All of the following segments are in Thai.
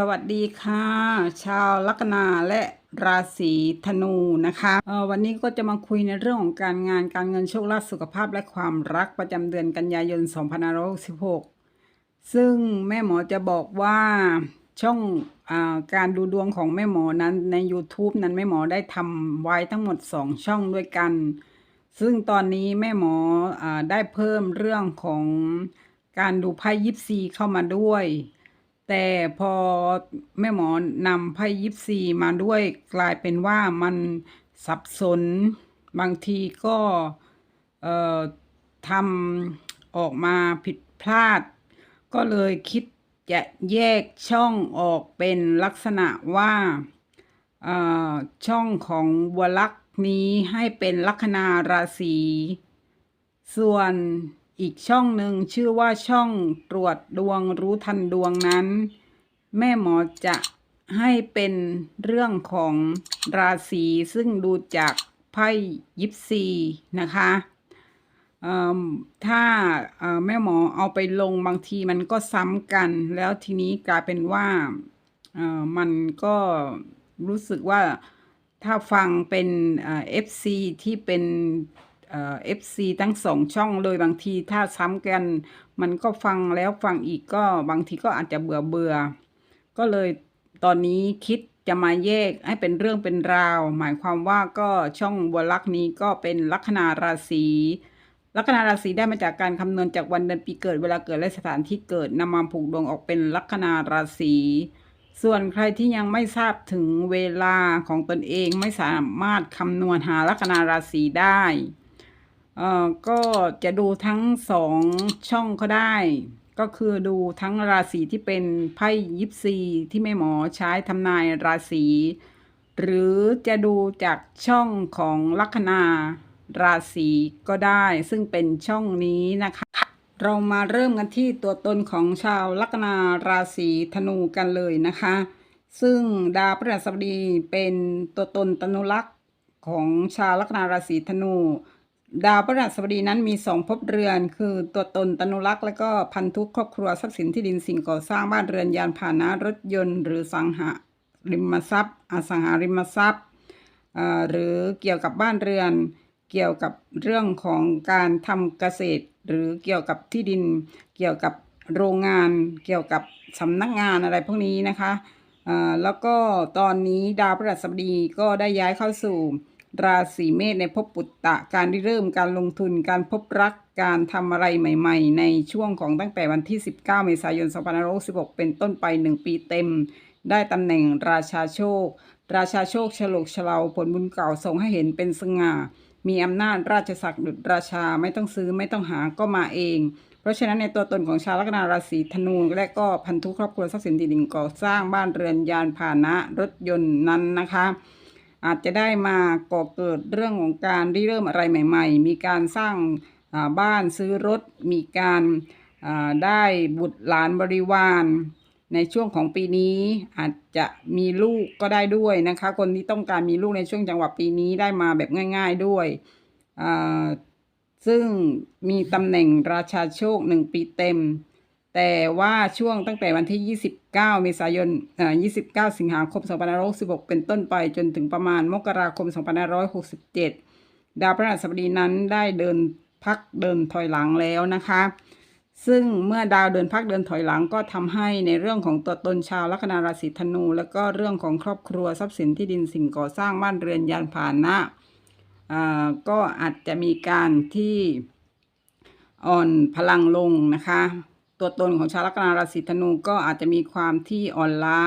สวัสดีค่ะ ชาวลัคนาและราศีธนูนะคะออวันนี้ก็จะมาคุยในเรื่องของการงานการเงินโชคลาภสุขภาพและความรักประจำเดือนกันยายน2566 ซึ่งแม่หมอจะบอกว่าช่องอการดูดวงของแม่หมอนั้นใน YouTube นั้นแม่หมอได้ทำไว้ทั้งหมด 2 ช่องด้วยกัน ซึ่งตอนนี้แม่หมออได้เพิ่มเรื่องของการดูไพ่ยิปซีเข้ามาด้วย แต่พอแม่หมอนำไพ่ยิปซีมาด้วยกลายเป็นว่ามันสับสนบางทีก็ทำออกมาผิดพลาด ก็เลยคิดจะแยกช่องออกเป็นลักษณะว่าช่องของบัวลักษ์นี้ให้เป็นลัคนาราศีส่วน อีกช่องหนึ่งชื่อว่าช่องตรวจดวงรู้ทันดวงนั้น แม่หมอจะให้เป็นเรื่องของราศีซึ่งดูจากไพ่ยิปซีนะคะเออถ้าเออแม่หมอเอาไปลงบางทีมันก็ซ้ำกัน แล้วทีนี้กลายเป็นว่าเออมันก็รู้สึกว่าถ้าฟังเป็นเอ่อ FC ที่เป็น เอฟซีทั้งสองช่องเลยบางทีถ้าซ้ำกัน มันก็ฟังแล้วฟังอีกก็บางทีก็อาจจะเบื่อเบื่อก็เลยตอนนี้คิดจะมาแยกให้เป็นเรื่องเป็นราว หมายความว่าก็ช่องบัวลักษณ์นี้ก็เป็นลัคนาราศีลัคนาราศีได้มาจากการคำนวณจากวันเดือนปีเกิดเวลาเกิดและสถานที่เกิดนำมาผูกดวงออกเป็นลัคนาราศีส่วนใครที่ยังไม่ทราบถึงเวลาของตนเองไม่สามารถคำนวณหาลัคนาราศีได้ เอ่อก็จะดูทั้งสองช่องก็ได้ ก็คือดูทั้งราศีที่เป็นไพ่ยิปซีที่แม่หมอใช้ทำนายราศีหรือจะดูจากช่องของลัคนาราศีก็ได้ ซึ่งเป็นช่องนี้นะคะ เรามาเริ่มกันที่ตัวตนของชาวลัคนาราศีธนูกันเลยนะคะ ซึ่งดาวพฤหัสบดีเป็นตัวตนตนุลักษ์ของชาวลัคนาราศีธนู ดาวพฤหัสบดีนั้นมีสองภพเรือน คือตัวตนตนุรักษ์และก็พันธุครอบครัวทรัพย์สินที่ดินสิ่งก่อสร้างบ้านเรือนยานพาหนะรถยนต์ หรือสังหาริมทรัพย์ อสังหาริมทรัพย์หรือเกี่ยวกับบ้านเรือน เกี่ยวกับเรื่องของการทำเกษตร หรือเกี่ยวกับที่ดิน เกี่ยวกับโรงงาน เกี่ยวกับสำนักงานอะไรพวกนี้นะคะแล้วก็ตอนนี้ดาวพฤหัสบดีก็ได้ย้ายเข้าสู่ ราศีเมษในภพปุตตะ การริเริ่มการลงทุนการพบรักการทำอะไรใหม่ๆ ในช่วงของตั้งแต่วันที่ 19 เมษายน 2566 เป็นต้นไป 1 ปีเต็ม ได้ตำแหน่งราชาโชค ราชาโชคฉลกฉลาผลบุญเก่าส่งให้เห็นเป็นสง่า มีอำนาจราชศักดิ์ดุจราชาไม่ต้องซื้อไม่ต้องหาก็มาเอง เพราะฉะนั้นในตัวตนของชาวลัคนาราศีธนูและก็พันธุครอบครัวทรัพย์สินที่ดินก่อสร้างบ้านเรือนยานพาหนะรถยนต์นั้นนะคะ อาจจะได้มาก่อเกิดเรื่องของการริเริ่มอะไรใหม่ ๆ มีการสร้างบ้านซื้อรถ มีการได้บุตรหลานบริวารในช่วงของปีนี้อาจจะมีลูกก็ได้ด้วยนะคะ คนที่ต้องการมีลูกในช่วงจังหวะปีนี้ได้มาแบบง่าย ๆด้วยซึ่งมีตำแหน่งราชาโชคหนึ่งปีเต็ม แต่ว่าช่วงตั้งแต่วันที่ 29 เมษายนเอ่อ29 สิงหาคม 2566 เป็นต้นไปจนถึงประมาณมกราคม 2567 ดาวพฤหัสบดีนั้นได้เดินพักเดินถอยหลังแล้วนะคะ ซึ่งเมื่อดาวเดินพักเดินถอยหลังก็ทำให้ในเรื่องของตัวตนชาวลัคนาราศีธนู แล้วก็เรื่องของครอบครัวทรัพย์สินที่ดินสิ่งก่อสร้างบ้านเรือนยานพาหนะก็อาจจะมีการที่อ่อนพลังลงนะคะ ตัวตนของชาวลัคนาราศีธนูก็อาจจะมีความที่อ่อนล้า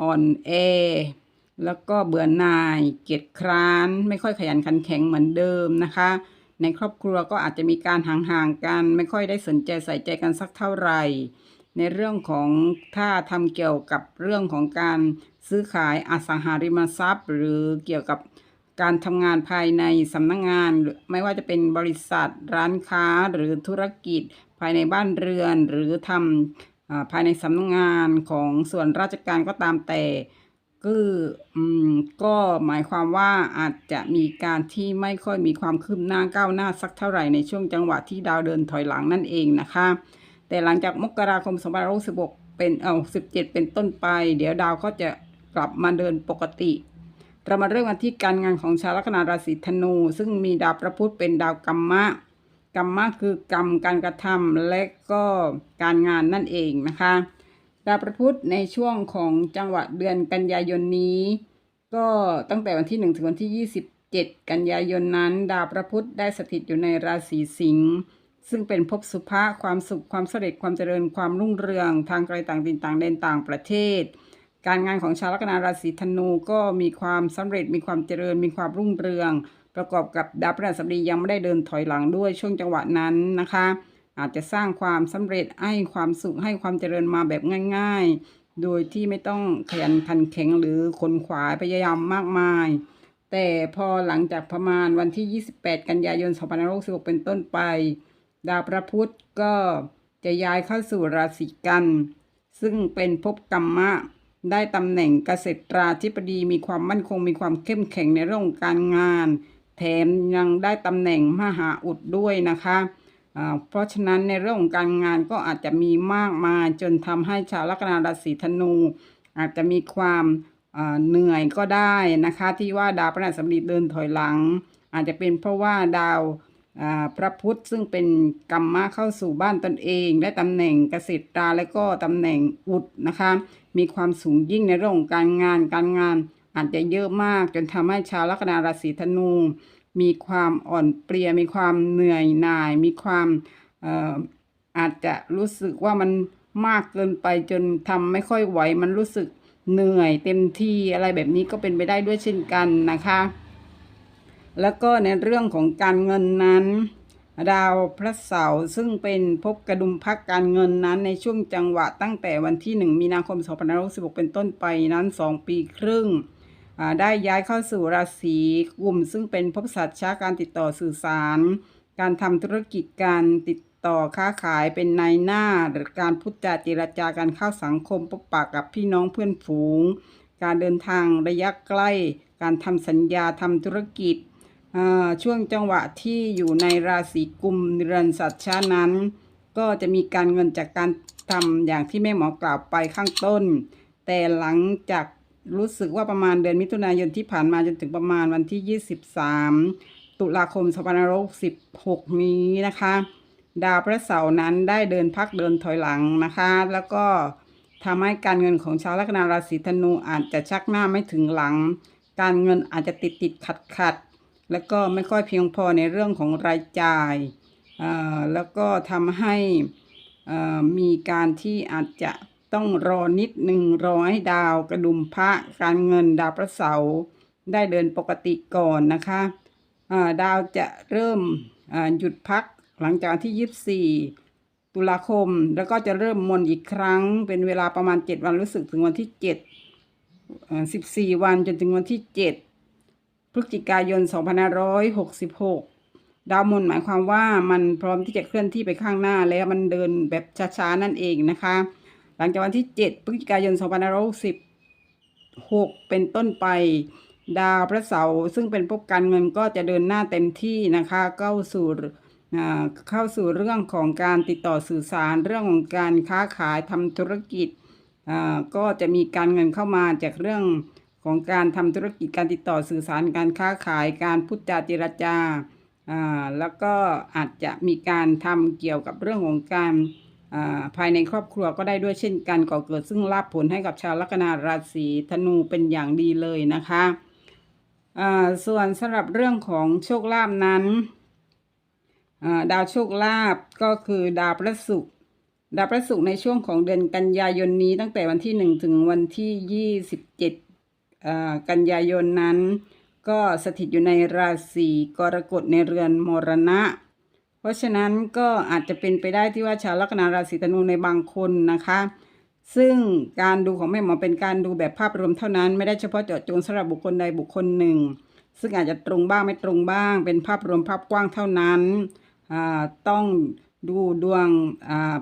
อ่อนแอ แล้วก็เบื่อหน่าย เกียจคร้าน ไม่ค่อยขยันขันแข็งเหมือนเดิมนะคะ ในครอบครัวก็อาจจะมีการห่างๆกัน ไม่ค่อยได้สนใจใส่ใจกันสักเท่าไหร่ ในเรื่องของถ้าทำเกี่ยวกับเรื่องของการซื้อขายอสังหาริมทรัพย์ หรือเกี่ยวกับการทำงานภายในสำนักงานไม่ว่าจะเป็นบริษัทร้านค้าหรือธุรกิจ ภายในบ้านเรือน หรือทำภายในสำนักงานของส่วนราชการก็ตามแต่ก็หมายความว่าอาจจะมีการที่ไม่ค่อยมีความคืบหน้าก้าวหน้าสักเท่าไหร่ในช่วงจังหวะที่ดาวเดินถอยหลังนั่นเองนะคะ แต่หลังจากมกราคม2566เป็นเอาสิบเจ็ดเป็นต้นไป เดี๋ยวดาวก็จะกลับมาเดินปกติ เรามาเริ่มกันที่การงานของชาวลัคนาราศีธนู ซึ่งมีดาวพระพุธเป็นดาวกรรมะ กรรมะคือกรรมการกระทำและก็การงานนั่นเองนะคะดาวพระพุธในช่วงของจังหวะเดือนกันยายนนี้ ก็ตั้งแต่วันที่ 1 ถึงวันที่ 27 กันยายนนั้น ดาวพระพุธได้สถิตอยู่ในราศีสิงห์ซึ่งเป็นภพสุภะความสุขความสำเร็จความเจริญความรุ่งเรือง ทางไกลต่างดินต่างแดนต่างประเทศ การงานของชาวลัคนาราศีธนูก็มีความสำเร็จมีความเจริญมีความรุ่งเรือง ประกอบกับดาวพฤหัสบดียังไม่ได้เดินถอยหลังด้วยช่วงจังหวะนั้นนะคะ อาจจะสร้างความสำเร็จให้ความสุขให้ความเจริญมาแบบง่าย ๆ โดยที่ไม่ต้องขยันขันแข็งหรือขนขวายพยายามมากมาย แต่พอหลังจากประมาณวันที่ 28 กันยายน2566เป็นต้นไป ดาวพระพุธก็จะย้ายเข้าสู่ราศีกัน ซึ่งเป็นภพกรรมะได้ตำแหน่งเกษตราธิบดีมีความมั่นคงมีความเข้มแข็งในเรื่องการงาน แถมยังได้ตำแหน่งมหาอุดด้วยนะคะเพราะฉะนั้นในเรื่องของการงานก็อาจจะมีมากมายจนทำให้ชาวลัคนาราศีธนู อาจจะมีความเหนื่อยก็ได้นะคะที่ว่าดาวพฤหัสบดีเดินถอยหลัง อาจจะเป็นเพราะว่าดาวพระพุธซึ่งเป็นกรรมะเข้าสู่บ้านตนเอง ได้ตำแหน่งเกษตราและก็ตำแหน่งอุดนะคะมีความสูงยิ่งในเรื่องของการงานการงาน อาจจะเยอะมากจนทำให้ชาวลัคนาราศีธนู มีความอ่อนเปลียมีความเหนื่อยหน่าย มีความอาจจะรู้สึกว่ามันมากเกินไปจนทำไม่ค่อยไหวมันรู้สึกเหนื่อยเต็มที่อะไรแบบนี้ก็เป็นไปได้ด้วยเช่นกันนะคะ แล้วก็ในเรื่องของการเงินนั้น ดาวพระเสาร์ซึ่งเป็นภพกระดุมพักการเงินนั้นในช่วงจังหวะตั้งแต่วันที่ 1 มีนาคม 2566 เป็นต้นไปนั้น 2 ปีครึ่ง ได้ย้ายเข้าสู่ราศีกุมซึ่งเป็นภพสัตว์ช้าการติดต่อสื่อสาร การทำธุรกิจการติดต่อค้าขายเป็นนายหน้า หรือการพูดจาเจรจาการเข้าสังคมพบปะกับพี่น้องเพื่อนฝูง การเดินทางระยะใกล้ การทำสัญญาทำธุรกิจช่วงจังหวะที่อยู่ในราศีกุมเรือนสัตว์ชานั้น ก็จะมีการเงินจากการทำอย่างที่แม่หมอกล่าวไปข้างต้น แต่หลังจาก รู้สึกว่าประมาณเดือนมิถุนายนที่ผ่านมาจนถึงประมาณวันที่ 23 ตุลาคม2566นี้นะคะ ดาวพระเสาร์นั้นได้เดินพักเดินถอยหลังนะคะ แล้วก็ทำให้การเงินของชาวลัคนาราศีธนูอาจจะชักหน้าไม่ถึงหลัง การเงินอาจจะติดติดขัดขัดแล้วก็ไม่ค่อยเพียงพอในเรื่องของรายจ่ายอ่าแล้วก็ทำให้อ่ามีการที่อาจจะ ต้องรอนิดหนึ่งรอให้ดาวกระดุมพระการเงินดาวพระเสาร์ได้เดินปกติก่อนนะคะดาวจะเริ่มหยุดพักหลังจากที่ 24 ตุลาคม แล้วก็จะเริ่มมนอีกครั้ง เป็นเวลาประมาณ 7 วันรู้สึกถึงวันที่ 7 14 วันจนถึงวันที่ 7 พฤศจิกายน 2566 ดาวมนหมายความว่ามันพร้อมที่จะเคลื่อนที่ไปข้างหน้าแล้วมันเดินแบบช้าๆนั่นเองนะคะ หลังจากวันที่ 7 พฤศจิกายน2566 เป็นต้นไป ดาวพระเสาร์ซึ่งเป็นภพการเงินก็จะเดินหน้าเต็มที่นะคะเข้าสู่เข้าสู่เรื่องของการติดต่อสื่อสารเรื่องของการค้าขายทำธุรกิจก็จะมีการเงินเข้ามาจากเรื่องของการทำธุรกิจการติดต่อสื่อสารการค้าขายการพูดจาเจรจาแล้วก็อาจจะมีการทำเกี่ยวกับเรื่องของการ ภายในครอบครัวก็ได้ด้วยเช่นกันก่อเกิดซึ่งรับผลให้กับชาวลัคนาราศีธนูเป็นอย่างดีเลยนะคะส่วนสำหรับเรื่องของโชคลาภนั้นดาวโชคลาภก็คือดาวพระศุกร์ดาวพระศุกร์ในช่วงของเดือนกันยายนนี้ตั้งแต่วันที่หนึ่งถึงวันที่ยี่สิบเจ็ดกันยายนนั้น ก็สถิตอยู่ในราศีกรกฎในเรือนมรณะ เพราะฉะนั้นก็อาจจะเป็นไปได้ที่ว่าชาวลัคนาราศีธนูในบางคนนะคะ ซึ่งการดูของแม่หมอเป็นการดูแบบภาพรวมเท่านั้นไม่ได้เฉพาะเจาะจงสำหรับบุคคลใดบุคคลหนึ่ง ซึ่งอาจจะตรงบ้างไม่ตรงบ้าง เป็นภาพรวมภาพกว้างเท่านั้นต้องดูดวง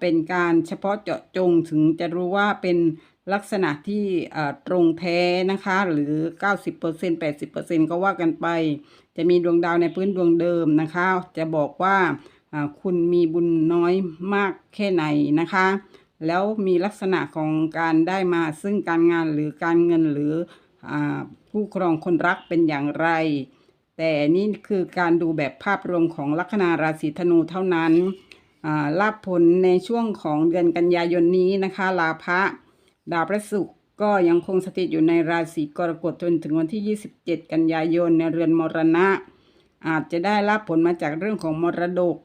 เป็นการเฉพาะเจาะจงถึงจะรู้ว่าเป็นลักษณะที่ตรงแท้นะคะ หรือ 90% 80%ก็ว่ากันไป จะมีดวงดาวในพื้นดวงเดิมนะคะ จะบอกว่าคุณมีบุญน้อยมากแค่ไหนนะคะ แล้วมีลักษณะของการได้มาซึ่งการงานหรือการเงินหรืออผู้ครองคนรักเป็นอย่างไร แต่นี่คือการดูแบบภาพรวมของลัคนาราศีธนูเท่านั้นลาภผลในช่วงของเดือนกันยายนนี้นะคะ ลาภะดาวพระศุกร์ ก็ยังคงสถิตอยู่ในราศีกรกฎจนถึงวันที่ 27 กันยายนในเรือนมรณะ อาจจะได้รับผลมาจากเรื่องของมรดก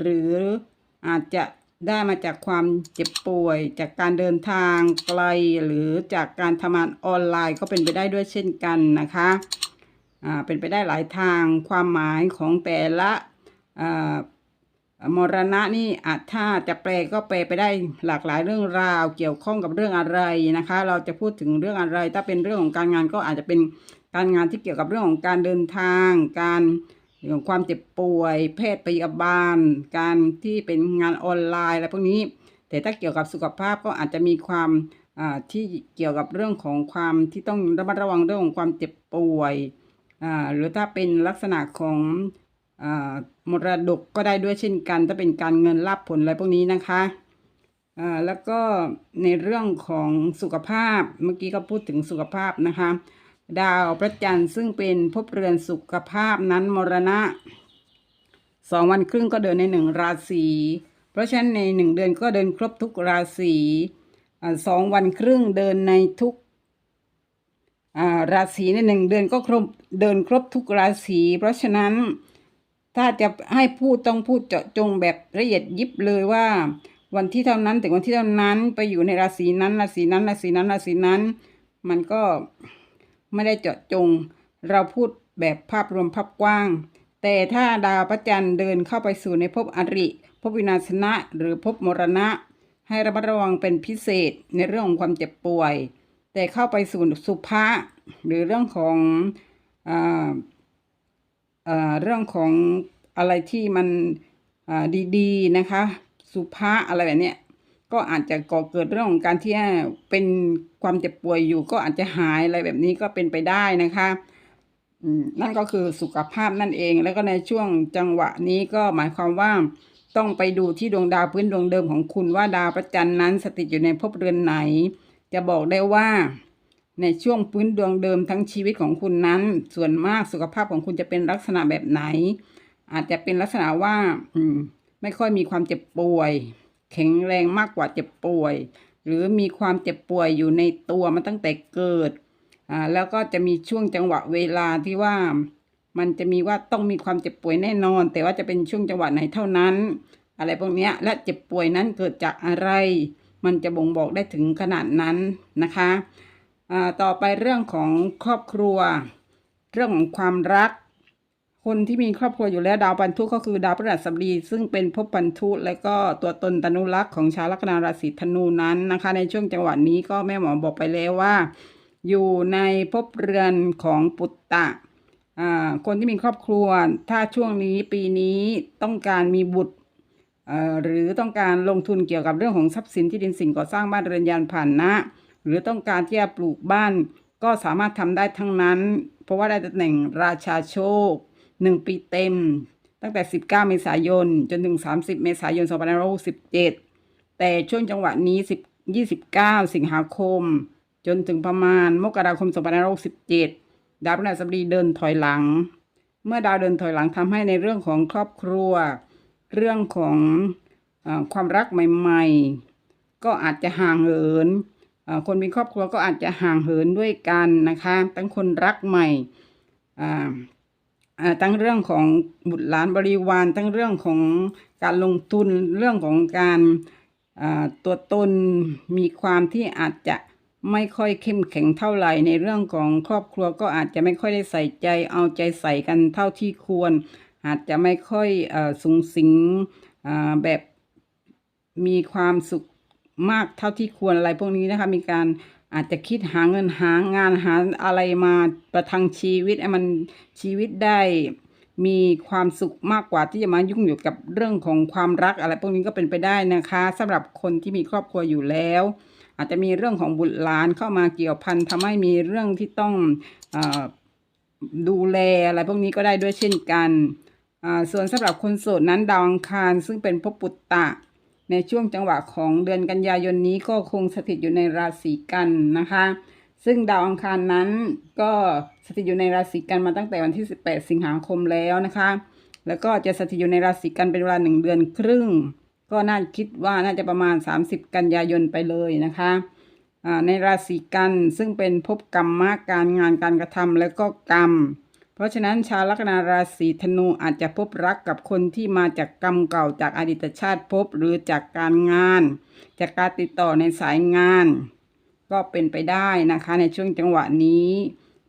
หรืออาจจะได้มาจากความเจ็บป่วย จากการเดินทางไกล หรือจากการทำงานออนไลน์ก็เป็นไปได้ด้วยเช่นกันนะคะเป็นไปได้หลายทางความหมายของแต่ละอ่า มรณะนี่อาจถ้าจะแปลก็แปลไปได้หลากหลายเรื่องราว เกี่ยวข้องกับเรื่องอะไรนะคะ เราจะพูดถึงเรื่องอะไร ถ้าเป็นเรื่องของการงานก็อาจจะเป็นการงานที่เกี่ยวกับเรื่องของการเดินทาง การเรื่องของความเจ็บป่วยแพทย์พยาบาล การที่เป็นงานออนไลน์อะไรพวกนี้ แต่ถ้าเกี่ยวกับสุขภาพก็อาจจะมีความอ่าที่เกี่ยวกับเรื่องของความที่ต้องระมัดระวังเรื่องของความเจ็บป่วยอ่าหรือถ้าเป็นลักษณะของ มรดกก็ได้ด้วยเช่นกัน ถ้าเป็นการเงินลาภผลอะไรพวกนี้นะคะแล้วก็ในเรื่องของสุขภาพเมื่อกี้ก็พูดถึงสุขภาพนะคะ ดาวพระจันทร์ซึ่งเป็นภพเรือนสุขภาพนั้นมรณะสองวันครึ่งก็เดินในหนึ่งราศีเพราะฉะนั้นในหนึ่งเดือนก็เดินครบทุกราศีสองวันครึ่งเดินในทุกราศีในหนึ่งเดือนก็ครบเดินครบทุกราศีเพราะฉะนั้น ถ้าจะให้พูดต้องพูดเจาะจงแบบละเอียดยิบเลยว่า วันที่เท่านั้นถึงวันที่เท่านั้นไปอยู่ในราศีนั้นราศีนั้นราศีนั้นราศีนั้น มันก็ไม่ได้เจาะจง เราพูดแบบภาพรวมภาพกว้าง แต่ถ้าดาวพระจันทร์เดินเข้าไปสู่ในภพอริภพวินาศนะหรือภพมรณะ ให้ระมัดระวังเป็นพิเศษในเรื่องของความเจ็บป่วย แต่เข้าไปสู่สุภะหรือเรื่องของอ เรื่องของอะไรที่มันดีๆนะคะ สุภะอะไรแบบเนี้ยก็อาจจะก่อเกิดเรื่องของการที่เป็นความเจ็บป่วยอยู่ก็อาจจะหายอะไรแบบนี้ก็เป็นไปได้นะคะนั่นก็คือสุขภาพนั่นเอง แล้วก็ในช่วงจังหวะนี้ก็หมายความว่าต้องไปดูที่ดวงดาวพื้นดวงเดิมของคุณว่าดาวพระจันนั้นสถิตอยู่ในภพเรือนไหน จะบอกได้ว่า ในช่วงพื้นดวงเดิมทั้งชีวิตของคุณนั้น ส่วนมากสุขภาพของคุณจะเป็นลักษณะแบบไหน อาจจะเป็นลักษณะว่าอืมไม่ค่อยมีความเจ็บป่วย แข็งแรงมากกว่าเจ็บป่วย หรือมีความเจ็บป่วยอยู่ในตัวมาตั้งแต่เกิดอ่าแล้วก็จะมีช่วงจังหวะเวลาที่ว่ามันจะมีว่าต้องมีความเจ็บป่วยแน่นอน แต่ว่าจะเป็นช่วงจังหวะไหนเท่านั้น อะไรพวกนี้และเจ็บป่วยนั้นเกิดจากอะไร มันจะบ่งบอกได้ถึงขนาดนั้นนะคะ ต่อไปเรื่องของครอบครัว เรื่องของความรัก คนที่มีครอบครัวอยู่แล้วดาวปันทุก็คือดาวพฤหัสบดี ซึ่งเป็นภพปันทุและก็ตัวตนตนุรักษ์ของชาวลัคนาราศีธนูนั้นนะคะ ในช่วงจังหวะนี้ก็แม่หมอบอกไปแล้วว่า อยู่ในภพเรือนของปุตตะอ่าคนที่มีครอบครัว ถ้าช่วงนี้ปีนี้ต้องการมีบุตรเอ่อหรือต้องการลงทุนเกี่ยวกับเรื่องของทรัพย์สินที่ดินสิ่งก่อสร้างบ้านเรือนยานผ่านนะ หรือต้องการที่จะปลูกบ้านก็สามารถทำได้ทั้งนั้น เพราะว่าได้ตำแหน่งราชาโชคหนึ่งปีเต็ม ตั้งแต่ 19 เมษายน จนถึง 30 เมษายน 2567 แต่ช่วงจังหวะนี้ 10 29 สิงหาคม จนถึงประมาณมกราคม 2567 ดาวพฤหัสบดีเดินถอยหลัง เมื่อดาวเดินถอยหลังทำให้ในเรื่องของครอบครัว เรื่องของอความรักใหม่ ๆ ก็อาจจะห่างเหิน คนมีครอบครัวก็อาจจะห่างเหินด้วยกันนะคะ ทั้งคนรักใหม่อ่าอ่าทั้งเรื่องของบุตรหลานบริวาร ทั้งเรื่องของการลงทุนเรื่องของการตัวตนมีความที่อาจจะไม่ค่อยเข้มแข็งเท่าไหร่ในเรื่องของครอบครัวก็อาจจะไม่ค่อยได้ใส่ใจเอาใจใส่กันเท่าที่ควร อาจจะไม่ค่อยอสูงสิงแบบมีความสุข มากเท่าที่ควรอะไรพวกนี้นะคะ มีการอาจจะคิดหาเงินหางานหาอะไรมาประทังชีวิตให้มันชีวิตได้มีความสุขมากกว่าที่จะมายุ่งอยู่กับเรื่องของความรักอะไรพวกนี้ก็เป็นไปได้นะคะสำหรับคนที่มีครอบครัวอยู่แล้ว อาจจะมีเรื่องของบุตรหลานเข้ามาเกี่ยวพันทำให้มีเรื่องที่ต้องอดูแลอะไรพวกนี้ก็ได้ด้วยเช่นกัน ส่วนสำหรับคนโสดนั้นดาวอังคารซึ่งเป็นภพปุตตะ ในช่วงจังหวะของเดือนกันยายนนี้ก็คงสถิตอยู่ในราศีกันนะคะ ซึ่งดาวอังคารนั้นก็สถิตอยู่ในราศีกันมาตั้งแต่วันที่ 18 สิงหาคมแล้วนะคะ แล้วก็จะสถิตอยู่ในราศีกันเป็นเวลาหนึ่งเดือนครึ่ง ก็น่าคิดว่าน่าจะประมาณ 30 กันยายนไปเลยนะคะในราศีกันซึ่งเป็นภพกรรมมาการงานการกระทำแล้วก็กรรม ราะฉะนั้นชาวลัคนาราศีธนูอาจจะพบรักกับคนที่มาจากกรรมเก่าจากอดีตชาติภพหรือจากการงาน จากการติดต่อในสายงาน ก็เป็นไปได้นะคะในช่วงจังหวะนี้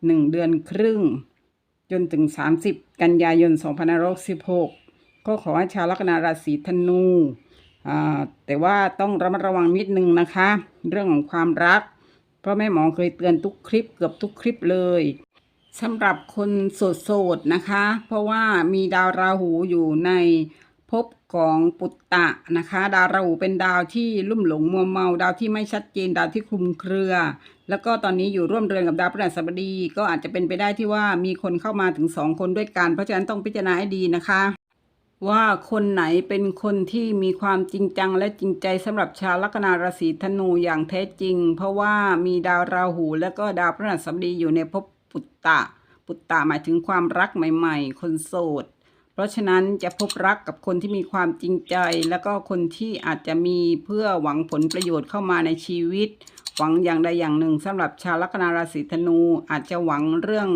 หนึ่งเดือนครึ่ง จนถึง 30 กันยายน 2516ก็ขอให้ชาวลัคนาราศีธนูแต่ว่าต้องระมัดระวังนิดนึงนะคะ เรื่องของความรัก เพราะแม่หมอเคยเตือนทุกคลิปเกือบทุกคลิปเลย สำหรับคนโสดๆนะคะ เพราะว่ามีดาวราหูอยู่ในภพของปุตตะนะคะ ดาวราหูเป็นดาวที่ลุ่มหลงมัวเมา ดาวที่ไม่ชัดเจนดาวที่คลุมเครือ แล้วก็ตอนนี้อยู่ร่วมเรือนกับดาวพฤหัสบดี ก็อาจจะเป็นไปได้ที่ว่ามีคนเข้ามาถึงสองคนด้วยกัน เพราะฉะนั้นต้องพิจารณาให้ดีนะคะ ว่าคนไหนเป็นคนที่มีความจริงจังและจริงใจสำหรับชาวลัคนาราศีธนูอย่างแท้จริง เพราะว่ามีดาวราหู และก็ดาวพฤหัสบดีอยู่ในภพ ปุตตะ ปุตตะหมายถึงความรักใหม่ ๆ คนโสด เพราะฉะนั้นจะพบรักกับคนที่มีความจริงใจ แล้วก็คนที่อาจจะมีเพื่อหวังผลประโยชน์เข้ามาในชีวิต หวังอย่างใดอย่างหนึ่งสำหรับชาวลัคนาราศีธนูอาจจะหวังเรื่อง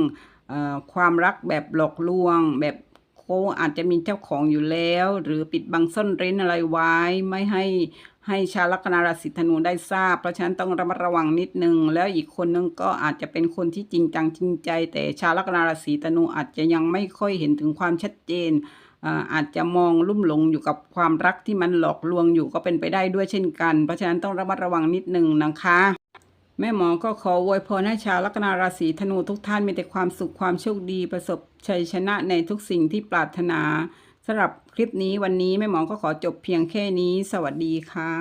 อความรักแบบหลอกลวง แบบเขาอาจจะมีเจ้าของอยู่แล้ว หรือปิดบังซ่อนเร้นอะไรไว้ไม่ให้ ให้ชาวลัคนาราศีธนูได้ทราบ เพราะฉะนั้นต้องระมัดระวังนิดนึง แล้วอีกคนนึงก็อาจจะเป็นคนที่จริงจังจริงใจ แต่ชาวลัคนาราศีธนูอาจจะยังไม่ค่อยเห็นถึงความชัดเจนอาจจะมองลุ่มหลงอยู่กับความรักที่มันหลอกลวงอยู่ก็เป็นไปได้ด้วยเช่นกัน เพราะฉะนั้นต้องระมัดระวังนิดหนึ่งนะคะ แม่หมอก็ขออวยพรให้ชาวลัคนาราศีธนูทุกท่านมีแต่ความสุขความโชคดีประสบชัยชนะในทุกสิ่งที่ปรารถนา สำหรับคลิปนี้วันนี้แม่หมอก็ขอจบเพียงแค่นี้ สวัสดีค่ะ